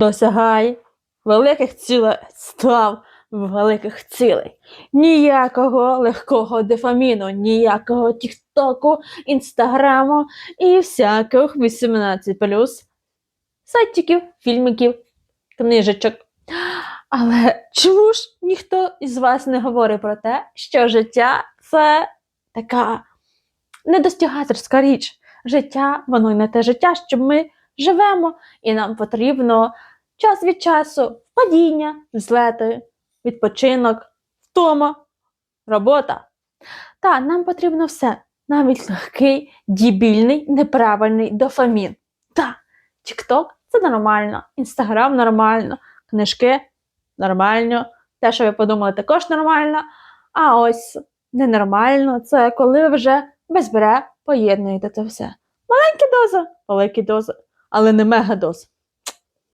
досягай великих цілей, став великих цілей. Ніякого легкого дефаміну, ніякого тіктоку, інстаграму і всяких 18 сайтиків, фільмиків, книжечок. Але чому ж ніхто із вас не говорить про те, що життя це така недостигаторська річ. Життя, воно й не те життя, що ми живемо, і нам потрібно час від часу падіння, взлети, відпочинок, втома, робота. Та нам потрібно все, навіть легкий, дібільний, неправильний дофамін. Та, TikTok це нормально, Інстаграм нормально, книжки нормально, те, що ви подумали, також нормально. А ось ненормально це коли ви вже безбере поєднуєте це все. Маленькі дози, великі дози, але не мегадози.